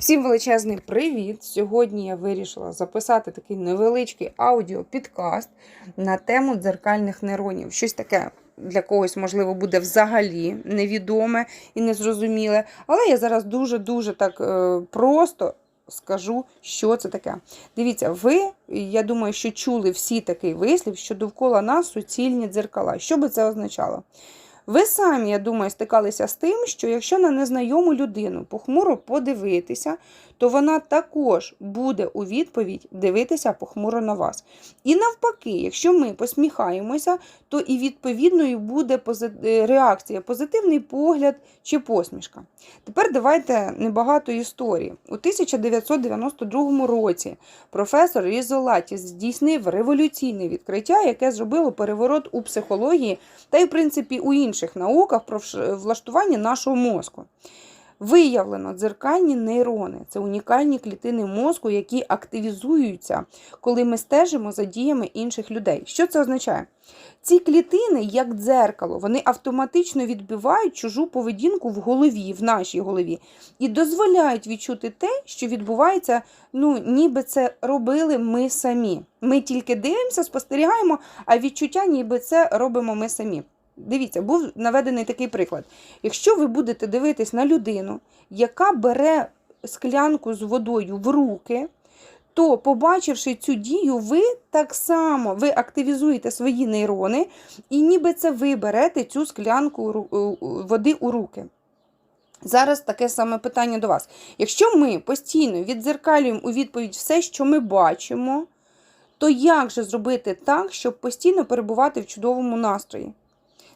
Всім величезний привіт! Сьогодні я вирішила записати такий невеличкий аудіопідкаст на тему дзеркальних нейронів. Щось таке для когось, можливо, буде взагалі невідоме і незрозуміле. Але я зараз дуже-дуже так е, просто скажу, що це таке. Дивіться, ви, я думаю, що чули всі такий вислів, що довкола нас суцільні дзеркала. Що би це означало? Ви самі, я думаю, стикалися з тим, що якщо на незнайому людину похмуро подивитися, то вона також буде у відповідь дивитися похмуро на вас. І навпаки, якщо ми посміхаємося, то і відповідною буде е, реакція, позитивний погляд чи посмішка. Тепер давайте небагато історії. У 1992 році професор Різолаті здійснив революційне відкриття, яке зробило переворот у психології та й, в принципі, у інших науках про влаштування нашого мозку. Виявлено дзеркальні нейрони це унікальні клітини мозку, які активізуються, коли ми стежимо за діями інших людей. Що це означає? Ці клітини, як дзеркало, вони автоматично відбивають чужу поведінку в голові, в нашій голові, і дозволяють відчути те, що відбувається, ну ніби це робили ми самі. Ми тільки дивимося, спостерігаємо, а відчуття, ніби це робимо ми самі. Дивіться, був наведений такий приклад. Якщо ви будете дивитись на людину, яка бере склянку з водою в руки, то, побачивши цю дію, ви так само ви активізуєте свої нейрони, і ніби це ви берете цю склянку е, води у руки. Зараз таке саме питання до вас. Якщо ми постійно віддзеркалюємо у відповідь все, що ми бачимо, то як же зробити так, щоб постійно перебувати в чудовому настрої?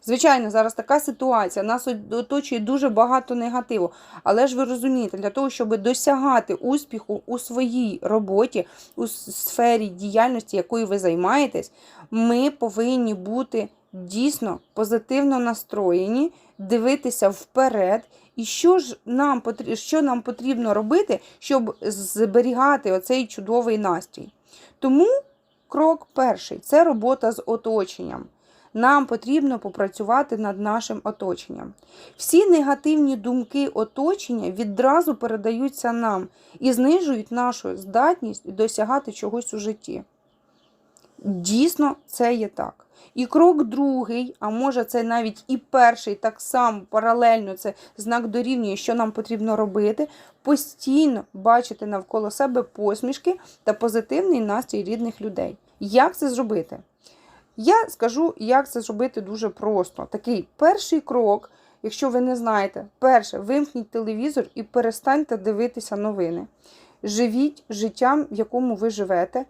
Звичайно, зараз така ситуація, нас оточує дуже багато негативу. Але ж ви розумієте, для того, щоб досягати успіху у своїй роботі, у сфері діяльності, якою ви займаєтесь, ми повинні бути дійсно позитивно настроєні, дивитися вперед. І що ж нам що нам потрібно робити, щоб зберігати оцей чудовий настрій? Тому крок перший це робота з оточенням нам потрібно попрацювати над нашим оточенням. Всі негативні думки оточення відразу передаються нам і знижують нашу здатність досягати чогось у житті. Дійсно, це є так. І крок другий, а може це навіть і перший, так само паралельно це знак дорівнює, що нам потрібно робити, постійно бачити навколо себе посмішки та позитивний настрій рідних людей. Як це зробити? Я скажу, як це зробити дуже просто. Такий перший крок, якщо ви не знаєте, перше, вимкніть телевізор і перестаньте дивитися новини. Живіть життям, в якому ви живете.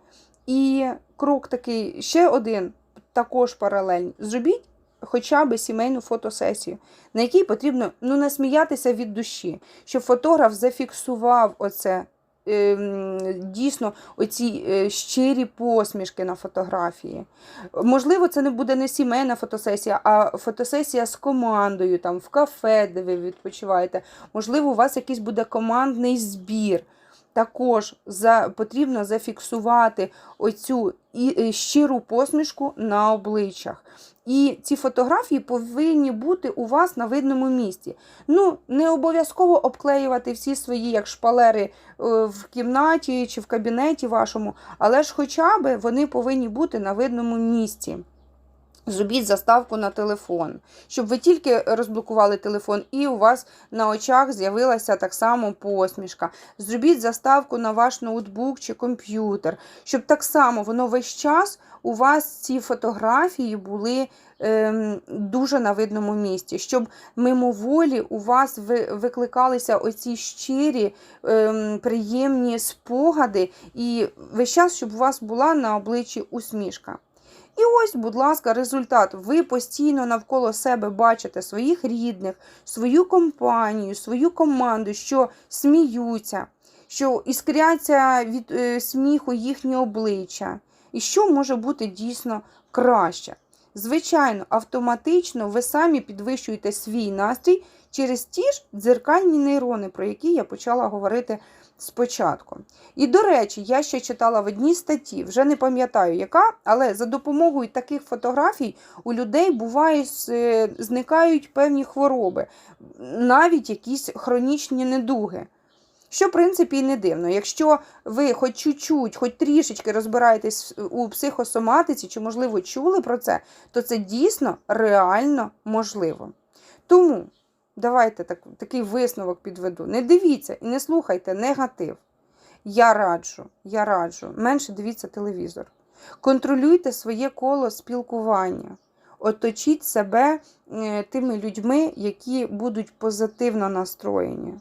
І крок такий, ще один, також паралельний. Зробіть хоча б сімейну фотосесію, на якій потрібно ну, не сміятися від душі, щоб фотограф зафіксував оце дійсно оці е, щирі посмішки на фотографії. Можливо, це не буде не сімейна фотосесія, а фотосесія з командою, там в кафе, де ви відпочиваєте. Можливо, у вас якийсь буде командний збір. Також за, потрібно зафіксувати оцю і, е, щиру посмішку на обличчях. І ці фотографії повинні бути у вас на видному місці. Ну, не обов'язково обклеювати всі свої як шпалери е, в кімнаті чи в кабінеті вашому, але ж хоча б вони повинні бути на видному місці. Зробіть заставку на телефон, щоб ви тільки розблокували телефон, і у вас на очах з'явилася так само посмішка. Зробіть заставку на ваш ноутбук чи комп'ютер, щоб так само воно весь час у вас ці фотографії були ем, дуже на видному місці, щоб мимоволі у вас викликалися оці щирі, ем, приємні спогади, і весь час, щоб у вас була на обличчі усмішка. І ось, будь ласка, результат. Ви постійно навколо себе бачите своїх рідних, свою компанію, свою команду, що сміються, що іскряться від е, сміху їхні обличчя. І що може бути дійсно краще? Звичайно, автоматично ви самі підвищуєте свій настрій через ті ж дзеркальні нейрони, про які я почала говорити спочатку. І, до речі, я ще читала в одній статті, вже не пам'ятаю яка, але за допомогою таких фотографій у людей буває е, зникають певні хвороби, навіть якісь хронічні недуги. Що, в принципі, і не дивно. Якщо ви хоч чуть-чуть, хоч трішечки розбираєтесь у психосоматиці, чи, можливо, чули про це, то це дійсно реально можливо. Тому давайте так, такий висновок підведу. Не дивіться і не слухайте негатив. Я раджу, я раджу, менше дивіться телевізор. Контролюйте своє коло спілкування. Оточіть себе е, тими людьми, які будуть позитивно настроєні.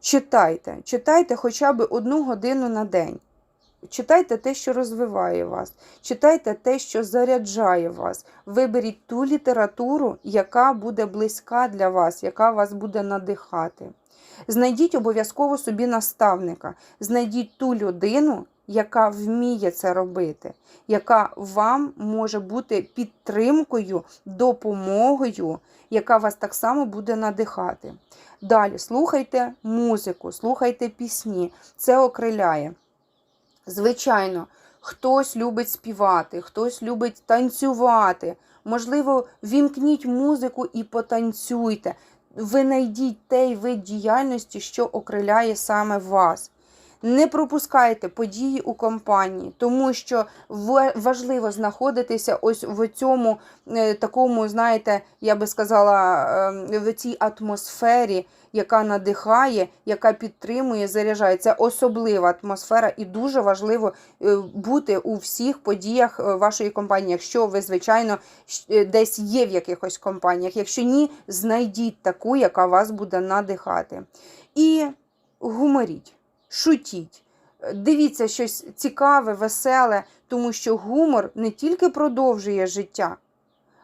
Читайте, читайте хоча б одну годину на день. Читайте те, що розвиває вас, читайте те, що заряджає вас. Виберіть ту літературу, яка буде близька для вас, яка вас буде надихати. Знайдіть обов'язково собі наставника, знайдіть ту людину, яка вміє це робити, яка вам може бути підтримкою, допомогою, яка вас так само буде надихати. Далі слухайте музику, слухайте пісні, це окриляє. Звичайно, хтось любить співати, хтось любить танцювати. Можливо, вімкніть музику і потанцюйте. Ви знайдіть той вид діяльності, що окриляє саме вас. Не пропускайте події у компанії, тому що важливо знаходитися ось в цьому е, такому, знаєте, я би сказала, е, в цій атмосфері, яка надихає, яка підтримує, заряджає. Це особлива атмосфера, і дуже важливо е, бути у всіх подіях вашої компанії. Якщо ви, звичайно, десь є в якихось компаніях. Якщо ні, знайдіть таку, яка вас буде надихати. І гуморіть, шутіть. Е, Дивіться щось цікаве, веселе, тому що гумор не тільки продовжує життя,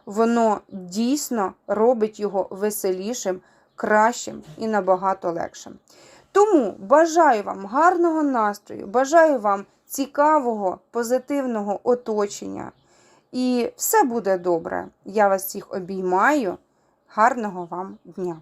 воно дійсно робить його веселішим, кращим і набагато легшим. Тому бажаю вам гарного настрою, бажаю вам цікавого, позитивного оточення. І все буде добре. Я вас всіх обіймаю. Гарного вам дня!